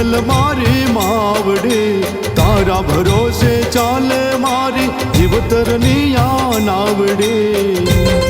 ખોડલ મારી માવડે તારા ભરોસે ચાલે મારી જીવતરની આ નાવડી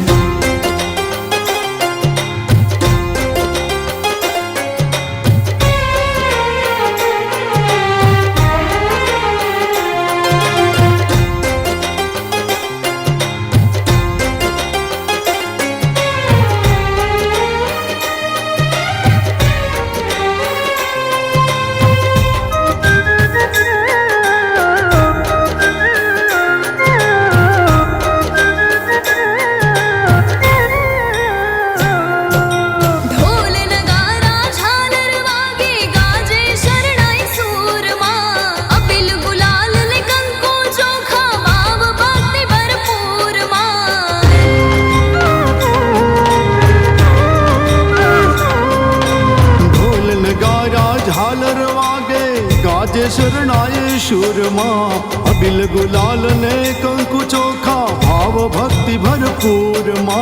शरणाए शूरमा अबिल गुलाल ने कंकु चोखा भाव भक्ति भरपूर मा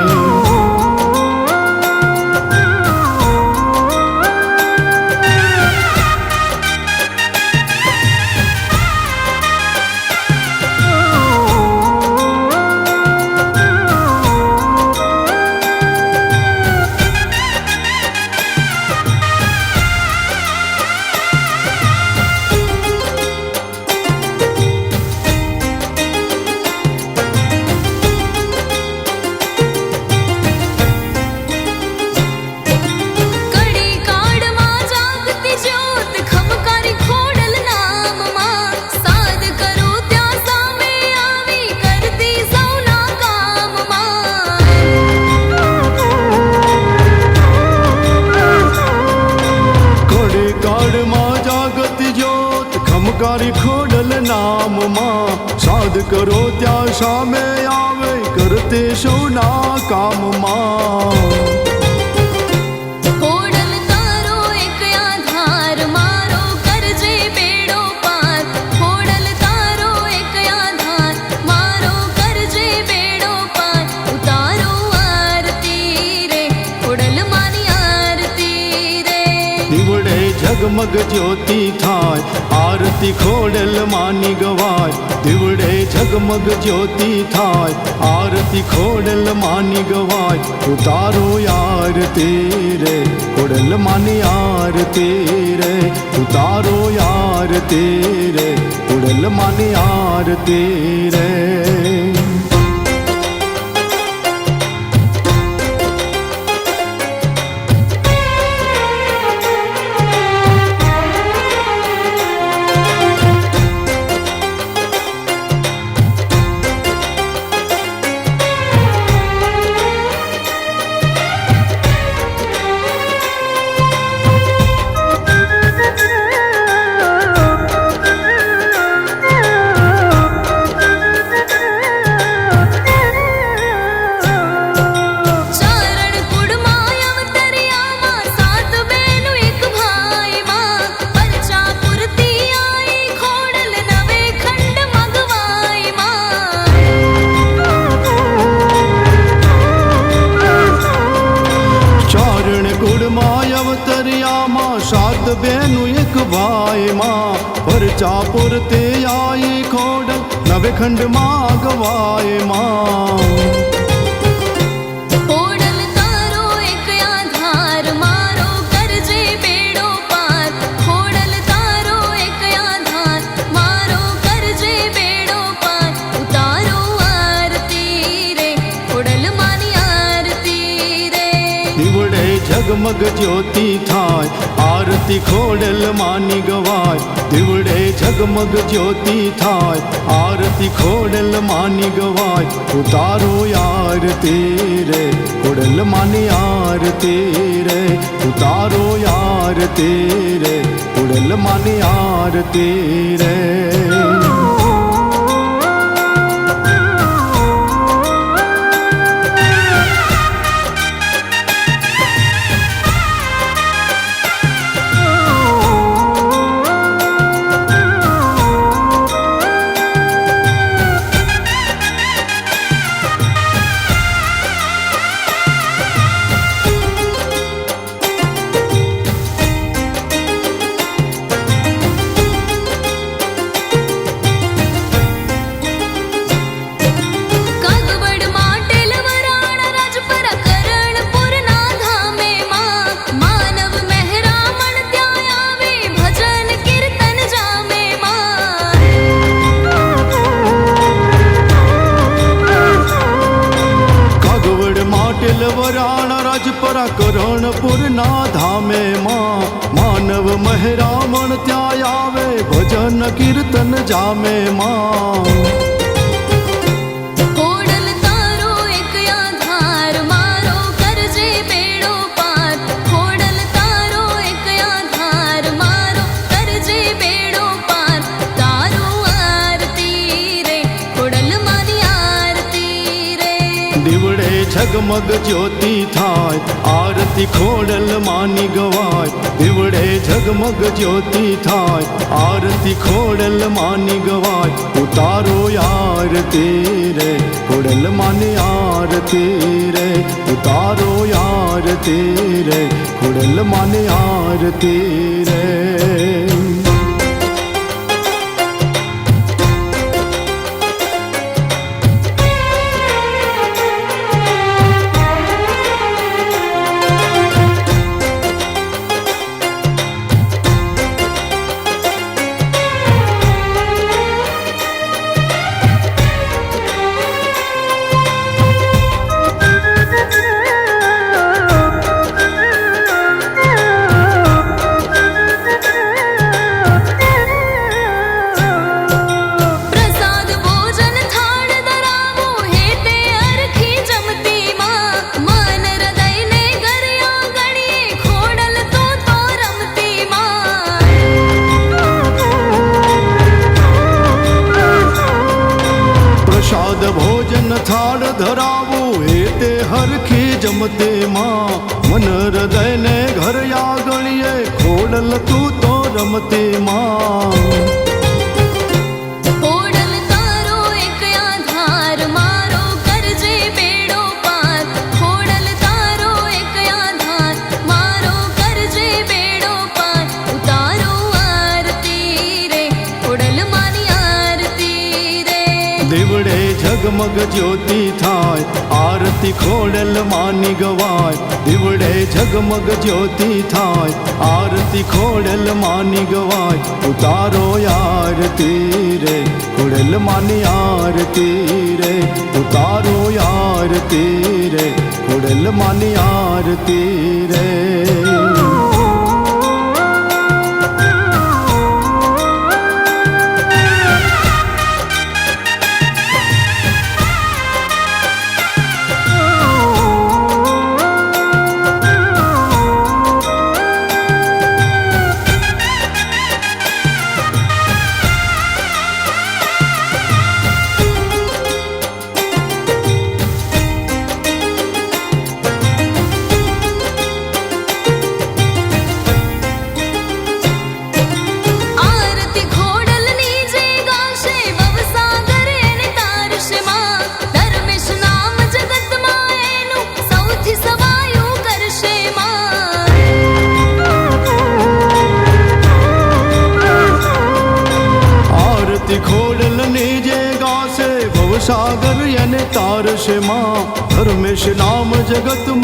કાળમાં જાગત જ્યોત ખમકારી ખોડલ નામમાં. સાદ કરો ત્યાં સામે આવે કરતે સૌના કામમાં. ઝગમગ જ્યોતિ થાય, આરતી ખોડલ માની ગવાય, દીવડે જગમગ જ્યોતિ થાય, આરતી ખોડલ માની ગવાય, ઉતારો યાર તેરે, ખોડલ માની આરતી તેરે, ઉતારો યાર તેરે, ખોડલ માની આરતી રે અવતર્યામાં સાત બેનું એક ભાઈમાં પરચાપુર તે આઈ ખોડલ નવે ખંડમાં ગવાયમાં ઝગમગ જ્યોતિ થાય આરતી ખોડલ માની ગવાય દીવડે જગમગ જ્યોતિ થાય આરતી ખોડલ માની ગવાય ઉતારો આરતી રે ખોડલ માની આરતી રે ઉતારો આરતી રે ખોડલ માની આરતી રે કરણપુરના ધામે માં માનવ મહેરામણ ત્યાં આવે ભજન કીર્તન જામે માં. ઝગમગ જ્યોતિ થાય, આરતી ખોડલ માની ગવાય, દીવડે ઝગમગ જ્યોતિ થાય, આરતી ખોડલ માની ગવાય, ઉતારો આરતી રે ખોડલ માની આરતી રે ઉતારો આરતી રે ખોડલ માની આરતી રે હૃદયને ઘર આગળીએ ખોડલ તું તો રમતી માં. ઝગમગ જ્યોતિ થાય આરતી ખોડલ માની ગવાય દીવડે જગમગ જ્યોતિ થાય આરતી ખોડલ માની ગવાય ઉતારો આરતી રે ખોડલ માની આરતી રે ઉતારો આરતી રે ખોડલ માની આરતી રે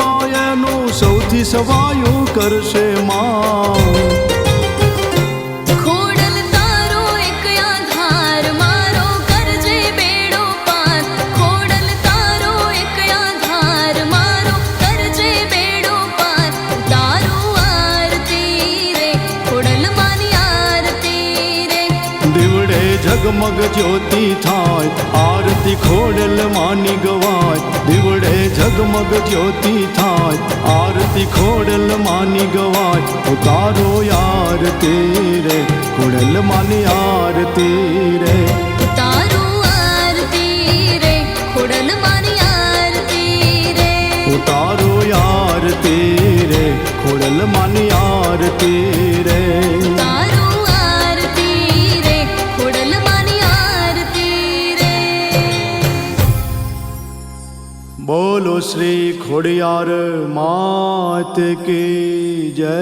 એનું સૌથી સવાયું કરશે માં. ખોડલ તારો એક આધાર મારો કરજે બેડો પાર. ખોડલ તારો એક આધાર મારો કરજે બેડો પાર. તારો આરતી રે ખોડલ માની આરતી રે. ઝગમગ જ્યોતિ થાય આરતી ખોડલ માની ગવાય દીવડે જગમગ જ્યોતિ થાય. આરતી ખોડલ માની ગવાય ઉતારો યાર રે ખોડલ માની આરતી રે ઉતારો આરતી રે ખોડલ માની આરતી રે ઉતારો યાર રે ખોડલ માની આરતી રે શ્રી ખોડિયાર માત કી જય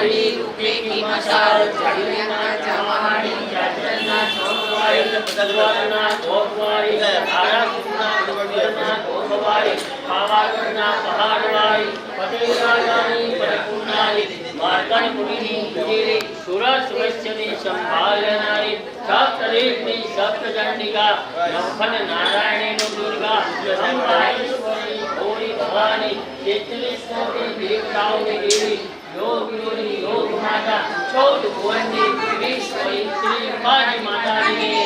ಮಳಿ ಉಪ್ಪಿ ಹಿಮ ಸಾರು ಜಲನ ಚವಾಣಿ ರತ್ನ ಸೋಮವಾರಿ ಬದಲ್ವಾರನ ಭೋಗವಾರಿ ಭಾರತನ ಗುರುವರ್ನ ಭೋಗವಾರಿ ಪಾವಾಗನ ಪಹಾಡವಾರಿ ಪಟೇಲಾಗಾನಿ ಪರಿಪೂರ್ಣಾರಿ ಮಾರ್ಗಣ ಪುರಿನಿ गिरी सुरा सुरस्यनि संभालनारी सप्तरेग्नि सप्तचंडिका नफन नारायणेनु दुर्गा संभालेश्वरी भोरी भवानी तेतलीस कोटि देवताओं ने गिरी યોગીઓની યોગ માતા ચૌદ ભુવનની વિશ્વરી શ્રી અંબાજી માતાજીને